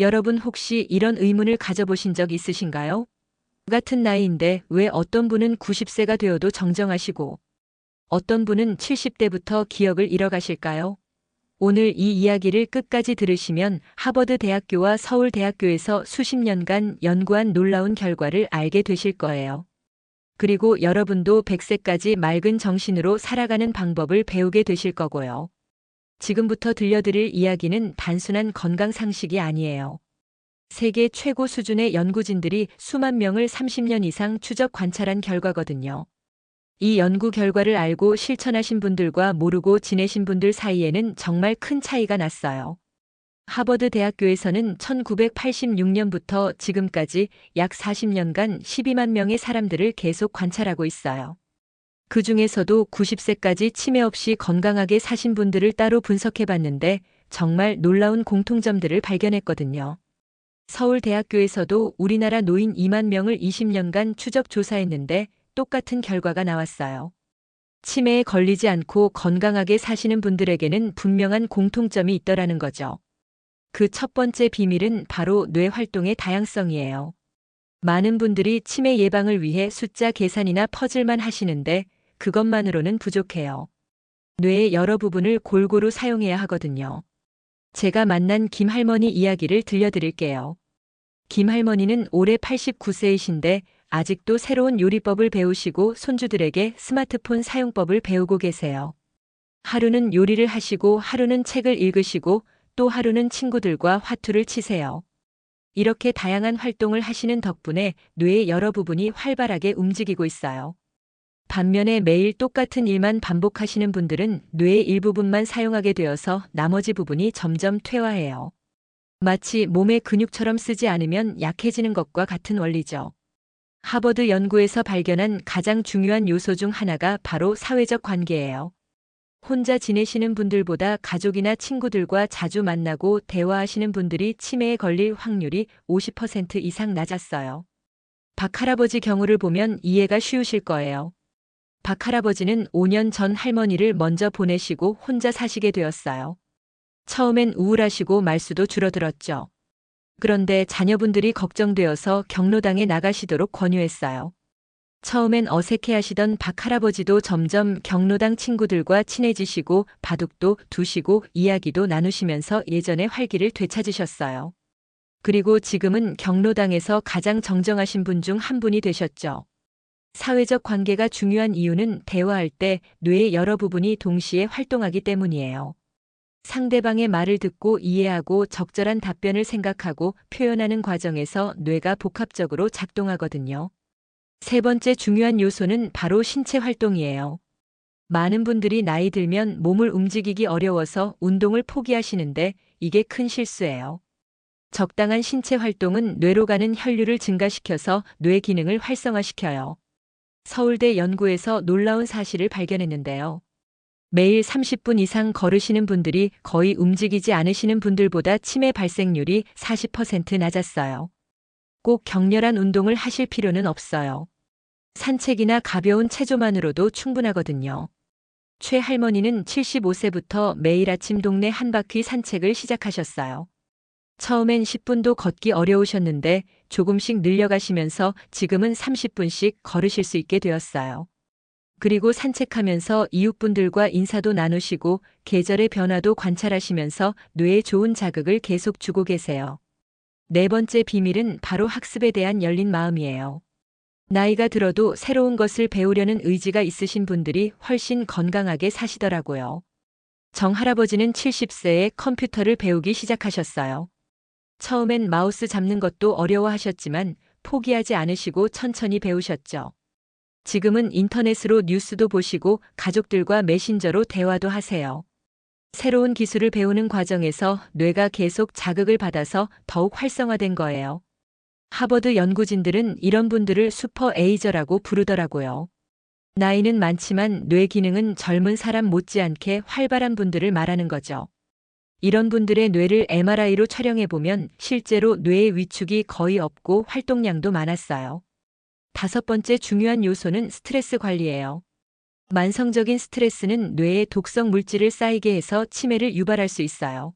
여러분 혹시 이런 의문을 가져보신 적 있으신가요? 같은 나이인데 왜 어떤 분은 90세가 되어도 정정하시고 어떤 분은 70대부터 기억을 잃어가실까요? 오늘 이 이야기를 끝까지 들으시면 하버드 대학교와 서울 대학교에서 수십 년간 연구한 놀라운 결과를 알게 되실 거예요. 그리고 여러분도 100세까지 맑은 정신으로 살아가는 방법을 배우게 되실 거고요. 지금부터 들려드릴 이야기는 단순한 건강 상식이 아니에요. 세계 최고 수준의 연구진들이 수만 명을 30년 이상 추적 관찰한 결과거든요. 이 연구 결과를 알고 실천하신 분들과 모르고 지내신 분들 사이에는 정말 큰 차이가 났어요. 하버드 대학교에서는 1986년부터 지금까지 약 40년간 12만 명의 사람들을 계속 관찰하고 있어요. 그 중에서도 90세까지 치매 없이 건강하게 사신 분들을 따로 분석해 봤는데 정말 놀라운 공통점들을 발견했거든요. 서울대학교에서도 우리나라 노인 2만 명을 20년간 추적 조사했는데 똑같은 결과가 나왔어요. 치매에 걸리지 않고 건강하게 사시는 분들에게는 분명한 공통점이 있더라는 거죠. 그 첫 번째 비밀은 바로 뇌 활동의 다양성이에요. 많은 분들이 치매 예방을 위해 숫자 계산이나 퍼즐만 하시는데 그것만으로는 부족해요. 뇌의 여러 부분을 골고루 사용해야 하거든요. 제가 만난 김 할머니 이야기를 들려드릴게요. 김 할머니는 올해 89세이신데 아직도 새로운 요리법을 배우시고 손주들에게 스마트폰 사용법을 배우고 계세요. 하루는 요리를 하시고 하루는 책을 읽으시고 또 하루는 친구들과 화투를 치세요. 이렇게 다양한 활동을 하시는 덕분에 뇌의 여러 부분이 활발하게 움직이고 있어요. 반면에 매일 똑같은 일만 반복하시는 분들은 뇌의 일부분만 사용하게 되어서 나머지 부분이 점점 퇴화해요. 마치 몸의 근육처럼 쓰지 않으면 약해지는 것과 같은 원리죠. 하버드 연구에서 발견한 가장 중요한 요소 중 하나가 바로 사회적 관계예요. 혼자 지내시는 분들보다 가족이나 친구들과 자주 만나고 대화하시는 분들이 치매에 걸릴 확률이 50% 이상 낮았어요. 박 할아버지 경우를 보면 이해가 쉬우실 거예요. 박 할아버지는 5년 전 할머니를 먼저 보내시고 혼자 사시게 되었어요. 처음엔 우울하시고 말수도 줄어들었죠. 그런데 자녀분들이 걱정되어서 경로당에 나가시도록 권유했어요. 처음엔 어색해 하시던 박 할아버지도 점점 경로당 친구들과 친해지시고 바둑도 두시고 이야기도 나누시면서 예전의 활기를 되찾으셨어요. 그리고 지금은 경로당에서 가장 정정하신 분 중 한 분이 되셨죠. 사회적 관계가 중요한 이유는 대화할 때 뇌의 여러 부분이 동시에 활동하기 때문이에요. 상대방의 말을 듣고 이해하고 적절한 답변을 생각하고 표현하는 과정에서 뇌가 복합적으로 작동하거든요. 세 번째 중요한 요소는 바로 신체 활동이에요. 많은 분들이 나이 들면 몸을 움직이기 어려워서 운동을 포기하시는데 이게 큰 실수예요. 적당한 신체 활동은 뇌로 가는 혈류를 증가시켜서 뇌 기능을 활성화시켜요. 서울대 연구에서 놀라운 사실을 발견했는데요. 매일 30분 이상 걸으시는 분들이 거의 움직이지 않으시는 분들보다 치매 발생률이 40% 낮았어요. 꼭 격렬한 운동을 하실 필요는 없어요. 산책이나 가벼운 체조만으로도 충분하거든요. 최 할머니는 75세부터 매일 아침 동네 한 바퀴 산책을 시작하셨어요. 처음엔 10분도 걷기 어려우셨는데 조금씩 늘려가시면서 지금은 30분씩 걸으실 수 있게 되었어요. 그리고 산책하면서 이웃분들과 인사도 나누시고 계절의 변화도 관찰하시면서 뇌에 좋은 자극을 계속 주고 계세요. 네 번째 비밀은 바로 학습에 대한 열린 마음이에요. 나이가 들어도 새로운 것을 배우려는 의지가 있으신 분들이 훨씬 건강하게 사시더라고요. 정 할아버지는 70세에 컴퓨터를 배우기 시작하셨어요. 처음엔 마우스 잡는 것도 어려워하셨지만 포기하지 않으시고 천천히 배우셨죠. 지금은 인터넷으로 뉴스도 보시고 가족들과 메신저로 대화도 하세요. 새로운 기술을 배우는 과정에서 뇌가 계속 자극을 받아서 더욱 활성화된 거예요. 하버드 연구진들은 이런 분들을 슈퍼 에이저라고 부르더라고요. 나이는 많지만 뇌 기능은 젊은 사람 못지않게 활발한 분들을 말하는 거죠. 이런 분들의 뇌를 MRI로 촬영해보면 실제로 뇌의 위축이 거의 없고 활동량도 많았어요. 다섯 번째 중요한 요소는 스트레스 관리예요. 만성적인 스트레스는 뇌에 독성 물질을 쌓이게 해서 치매를 유발할 수 있어요.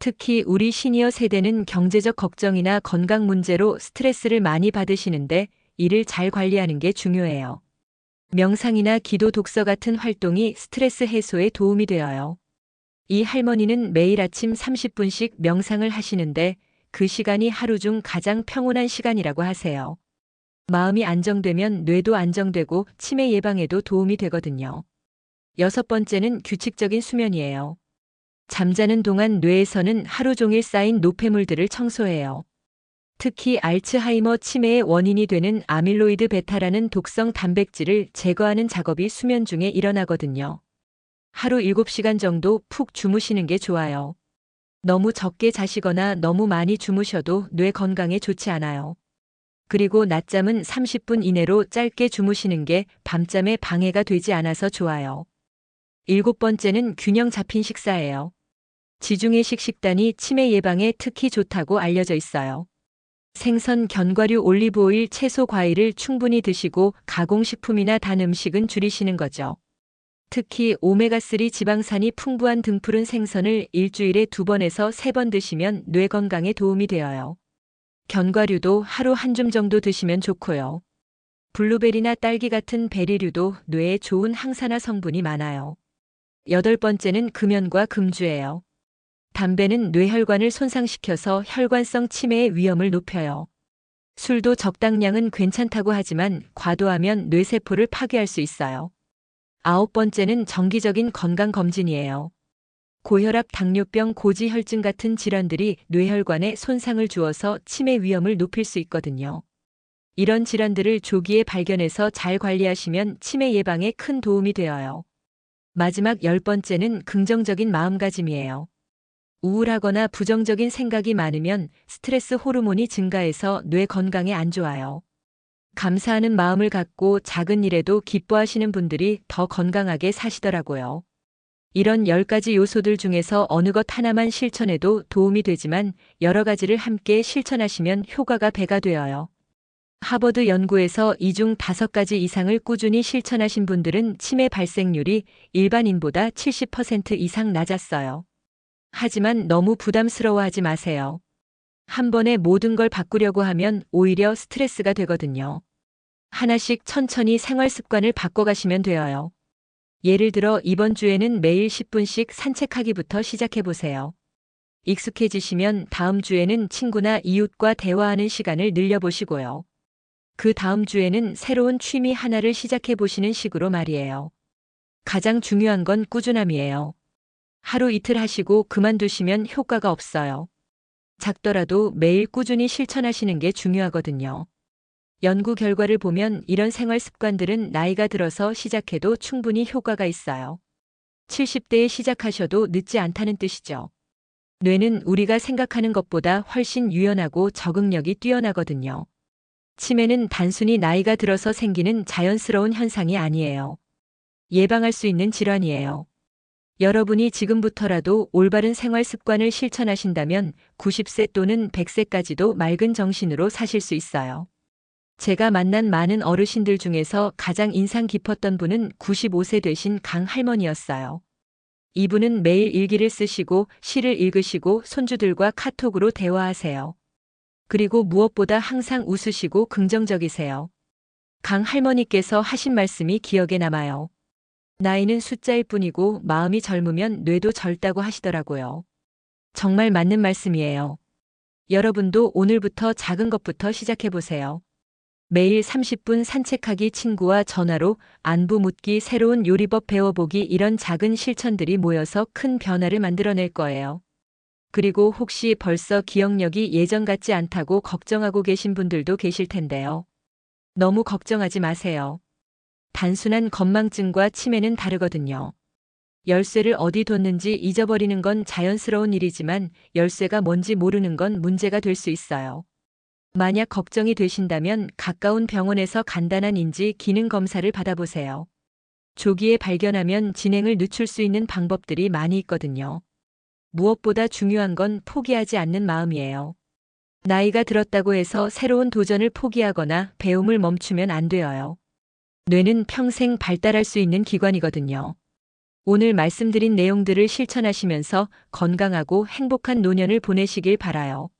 특히 우리 시니어 세대는 경제적 걱정이나 건강 문제로 스트레스를 많이 받으시는데 이를 잘 관리하는 게 중요해요. 명상이나 기도 독서 같은 활동이 스트레스 해소에 도움이 되어요. 이 할머니는 매일 아침 30분씩 명상을 하시는데 그 시간이 하루 중 가장 평온한 시간이라고 하세요. 마음이 안정되면 뇌도 안정되고 치매 예방에도 도움이 되거든요. 여섯 번째는 규칙적인 수면이에요. 잠자는 동안 뇌에서는 하루 종일 쌓인 노폐물들을 청소해요. 특히 알츠하이머 치매의 원인이 되는 아밀로이드 베타라는 독성 단백질을 제거하는 작업이 수면 중에 일어나거든요. 하루 7시간 정도 푹 주무시는 게 좋아요. 너무 적게 자시거나 너무 많이 주무셔도 뇌 건강에 좋지 않아요. 그리고 낮잠은 30분 이내로 짧게 주무시는 게 밤잠에 방해가 되지 않아서 좋아요. 일곱 번째는 균형 잡힌 식사예요. 지중해식 식단이 치매 예방에 특히 좋다고 알려져 있어요. 생선, 견과류, 올리브오일, 채소, 과일을 충분히 드시고 가공식품이나 단 음식은 줄이시는 거죠. 특히 오메가3 지방산이 풍부한 등푸른 생선을 일주일에 두 번에서 세 번 드시면 뇌 건강에 도움이 되어요. 견과류도 하루 한 줌 정도 드시면 좋고요. 블루베리나 딸기 같은 베리류도 뇌에 좋은 항산화 성분이 많아요. 여덟 번째는 금연과 금주예요. 담배는 뇌혈관을 손상시켜서 혈관성 치매의 위험을 높여요. 술도 적당량은 괜찮다고 하지만 과도하면 뇌세포를 파괴할 수 있어요. 아홉 번째는 정기적인 건강검진이에요. 고혈압, 당뇨병, 고지혈증 같은 질환들이 뇌혈관에 손상을 주어서 치매 위험을 높일 수 있거든요. 이런 질환들을 조기에 발견해서 잘 관리하시면 치매 예방에 큰 도움이 되어요. 마지막 열 번째는 긍정적인 마음가짐이에요. 우울하거나 부정적인 생각이 많으면 스트레스 호르몬이 증가해서 뇌 건강에 안 좋아요. 감사하는 마음을 갖고 작은 일에도 기뻐하시는 분들이 더 건강하게 사시더라고요. 이런 10가지 요소들 중에서 어느 것 하나만 실천해도 도움이 되지만 여러 가지를 함께 실천하시면 효과가 배가 되어요. 하버드 연구에서 이 중 5가지 이상을 꾸준히 실천하신 분들은 치매 발생률이 일반인보다 70% 이상 낮았어요. 하지만 너무 부담스러워하지 마세요. 한 번에 모든 걸 바꾸려고 하면 오히려 스트레스가 되거든요. 하나씩 천천히 생활 습관을 바꿔가시면 되어요. 예를 들어 이번 주에는 매일 10분씩 산책하기부터 시작해 보세요. 익숙해지시면 다음 주에는 친구나 이웃과 대화하는 시간을 늘려보시고요. 그 다음 주에는 새로운 취미 하나를 시작해 보시는 식으로 말이에요. 가장 중요한 건 꾸준함이에요. 하루 이틀 하시고 그만두시면 효과가 없어요. 작더라도 매일 꾸준히 실천하시는 게 중요하거든요. 연구 결과를 보면 이런 생활 습관들은 나이가 들어서 시작해도 충분히 효과가 있어요. 70대에 시작하셔도 늦지 않다는 뜻이죠. 뇌는 우리가 생각하는 것보다 훨씬 유연하고 적응력이 뛰어나거든요. 치매는 단순히 나이가 들어서 생기는 자연스러운 현상이 아니에요. 예방할 수 있는 질환이에요. 여러분이 지금부터라도 올바른 생활 습관을 실천하신다면 90세 또는 100세까지도 맑은 정신으로 사실 수 있어요. 제가 만난 많은 어르신들 중에서 가장 인상 깊었던 분은 95세 되신 강 할머니였어요. 이분은 매일 일기를 쓰시고 시를 읽으시고 손주들과 카톡으로 대화하세요. 그리고 무엇보다 항상 웃으시고 긍정적이세요. 강 할머니께서 하신 말씀이 기억에 남아요. 나이는 숫자일 뿐이고 마음이 젊으면 뇌도 젊다고 하시더라고요. 정말 맞는 말씀이에요. 여러분도 오늘부터 작은 것부터 시작해 보세요. 매일 30분 산책하기 친구와 전화로 안부 묻기 새로운 요리법 배워보기 이런 작은 실천들이 모여서 큰 변화를 만들어낼 거예요. 그리고 혹시 벌써 기억력이 예전 같지 않다고 걱정하고 계신 분들도 계실 텐데요. 너무 걱정하지 마세요. 단순한 건망증과 치매는 다르거든요. 열쇠를 어디 뒀는지 잊어버리는 건 자연스러운 일이지만 열쇠가 뭔지 모르는 건 문제가 될 수 있어요. 만약 걱정이 되신다면 가까운 병원에서 간단한 인지 기능 검사를 받아보세요. 조기에 발견하면 진행을 늦출 수 있는 방법들이 많이 있거든요. 무엇보다 중요한 건 포기하지 않는 마음이에요. 나이가 들었다고 해서 새로운 도전을 포기하거나 배움을 멈추면 안 되어요. 뇌는 평생 발달할 수 있는 기관이거든요. 오늘 말씀드린 내용들을 실천하시면서 건강하고 행복한 노년을 보내시길 바라요.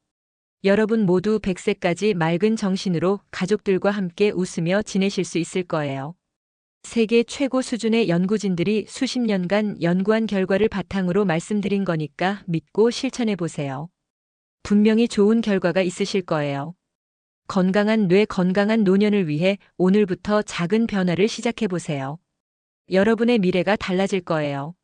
여러분 모두 100세까지 맑은 정신으로 가족들과 함께 웃으며 지내실 수 있을 거예요. 세계 최고 수준의 연구진들이 수십 년간 연구한 결과를 바탕으로 말씀드린 거니까 믿고 실천해 보세요. 분명히 좋은 결과가 있으실 거예요. 건강한 뇌 건강한 노년을 위해 오늘부터 작은 변화를 시작해 보세요. 여러분의 미래가 달라질 거예요.